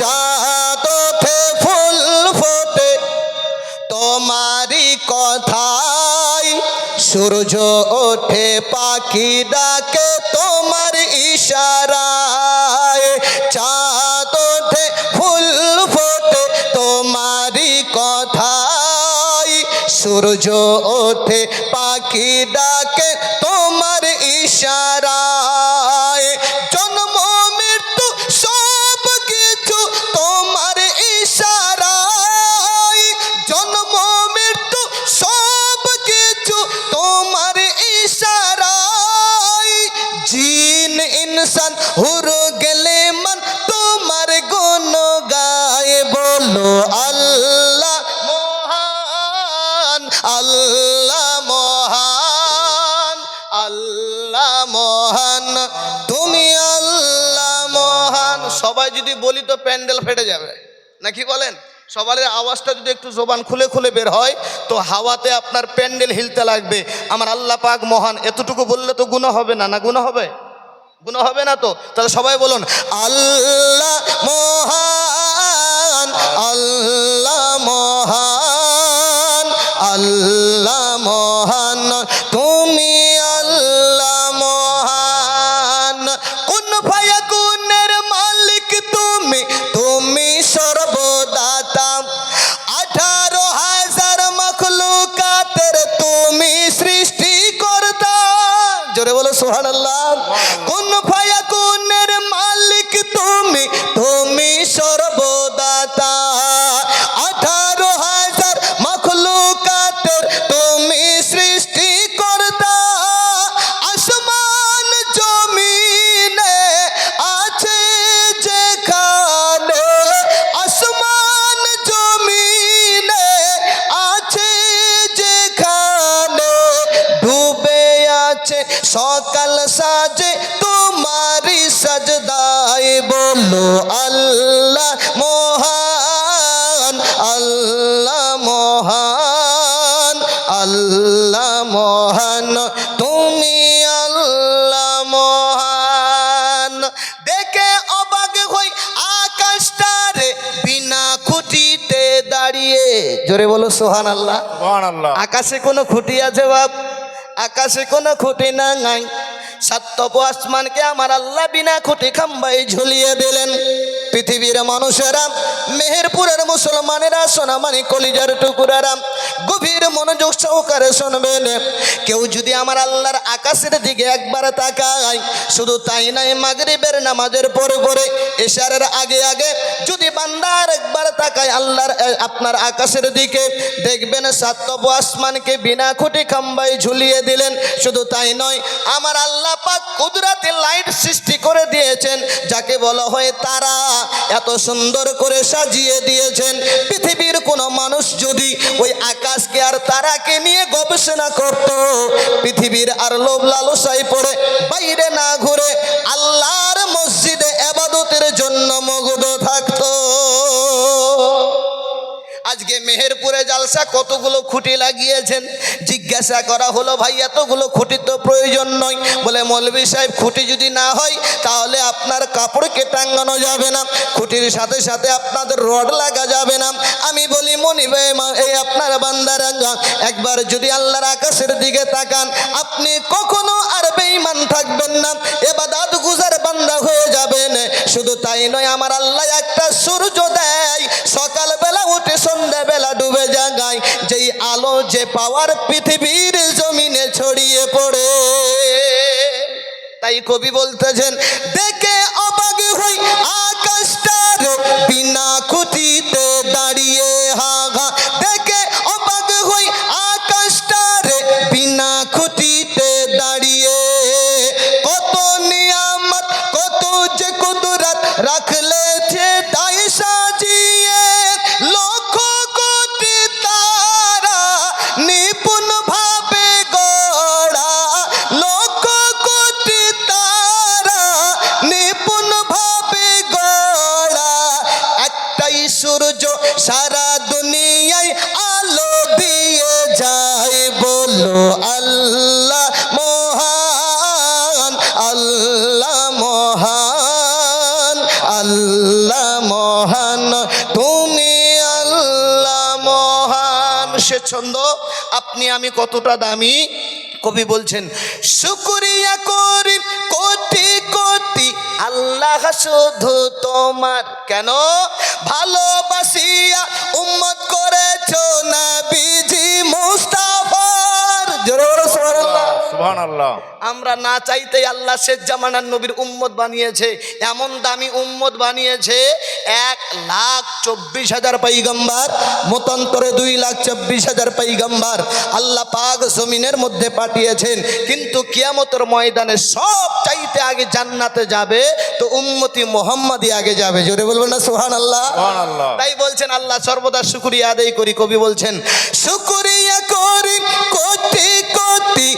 চাঁদ ওঠে, ফুল ফোটে। তোমারই কথায় সূর্য ওঠে, পাখি ডাকে তোমার ইশারায়। চাঁদ ওঠে, ফুল ফোটে, তোমারই কথায় সূর্য ওঠে, পাখি ডাকে তোমার ইশারায়। ইনসান, হুর গেলে মন তোমার গুণ গায়ে বলো, আল্লাহ মহান আল্লাহ মহান আল্লাহ মহান, তুমি আল্লাহ মহান। সবাই যদি বলি তো প্যান্ডেল ফেটে যাবে। নাকি বলেন? সবারের আওয়াজটা যদি একটু জোবান খুলে খুলে বের হয়, তো হাওয়াতে আপনার প্যান্ডেল হিলতে লাগবে। আমার আল্লাহ পাক মহান, এতটুকু বললে তো গুণ হবে না না গুণ হবে? গুণ হবে না তো? তাহলে সবাই বলুন আল্লাহ মহান কোন ভাইয়া গুণের মালিক তুমি? তুমি সর্বদাতা। আঠারো হাজার মখলুকাতের তুমি সৃষ্টি করতা আসমান জমিনে আছে যেখানে আসমান জমিনে আছে যেখানে ডুবে আছে সকাল বলো আল্লাহ মহান আল্লাহ মহান আল্লাহ মহান তুমি আল্লাহ মহান। দেখে অবাক হই আকাশটারে বিনা খুঁটিতে দাঁড়িয়ে। জোরে বলো সোহান আল্লাহ আকাশে কোনো খুঁটি আছে বাপ? আকাশে কোনো খুঁটি না নাই। সাতপ আসমানকে আমার আল্লাহ বিনা খুঁটি খাম্বাই ঝুলিয়ে দিলেন। পৃথিবীর মানুষেরা, মেহেরপুরের মুসলমানেরা, সোনামানি কলিজার টুকুরারাম গভীর মনোযোগ সহকারে শুনবেন। কেউ যদি আমার আল্লাহর আকাশের দিকে একবার তাকায়, শুধু তাই নাই মাগরিবের নামাজের পরে পরে এশারের আগে আগে যদি বান্দার একবার তাকায় আল্লাহর আপনার আকাশের দিকে, দেখবেন সাতব আসমানকে বিনা খুঁটি খাম্বাই ঝুলিয়ে দিলেন। শুধু তাই নয়, আমার আল্লাহ পাক কুদরাতে লাইট সৃষ্টি করে দিয়েছেন, যাকে বলা হয় তারা। এত সুন্দর করে সাজিয়ে দিয়েছেন। পৃথিবীর কোনো মানুষ যদি ওই আকাশকে আর তারাকে নিয়ে গবেষণা করত। পৃথিবীর আর লোভ লালসাই পড়ে, বাইরে না ঘুরে আল্লাহর মসজিদে এবাদতের জন্য মুগ্ধ থাকতো। আজকে মেহেরপুরে জালসা কতগুলো খুঁটি লাগিয়েছেন জিজ্ঞাসা করা হলো, ভাই, এতগুলো খুঁটির তো প্রয়োজন নয়। বলে, মৌলভী সাহেব, খুঁটি যদি না হয়, তাহলে আপনার কাপড়কে টাঙ্গানো যাবে না। খুঁটির সাথে সাথে আপনাদের রড লাগা যাবে না। আমি বলি, মনি ভাই এই আপনার বান্দারাঙ্গা। একবার যদি আল্লাহর আকাশের দিকে তাকান, আপনি কখনো আর বেঈমান থাকবেন না। এবার দাদু গুজার বান্দা হয়ে যাবেন শুধু তাই নয়, আমার আল্লাহ একটা সূর্য দেয়। সকালবেলা উঠে সন্ধ্যাবেলা ডুবে যেই আলো যে পাওয়ার পৃথিবীর জমিনে ছড়িয়ে পড়ে। তাই কবি বলতেছেন দেখে সে ছন্দ, আপনি আমি কতটা দামি? কবি বলছেন, শুকুরিয়া করি কোটি কোটি, আল্লাহ শুধু তোমার। কেন? ভালোবাসিয়া উম্মত করেছ না? সুবহানাল্লাহ। আমরা না চাইতেই আল্লাহ শেখ জামানার নবীর উম্মত বানিয়েছে। এমন দামি উম্মত বানিয়েছে এক লাখ চব্বিশ হাজার পাইগম্বার মতান্তরে দুই লাখ চব্বিশ হাজার পাইগম্বার আল্লাহ পাক জমিনের মধ্যে পাঠিয়েছেন। কিন্তু কিয়ামতের ময়দানে সব চাইতে আগে জান্নাতে যাবে তো উম্মতি মোহাম্মদই আগে যাবে। জোরে বলবেন না সোহান আল্লাহ। তাই বলছেন আল্লাহ সর্বদা শুকুরিয়া আদায় করি কবি বলছেন শুকুরিয়া করি কোটি কোটি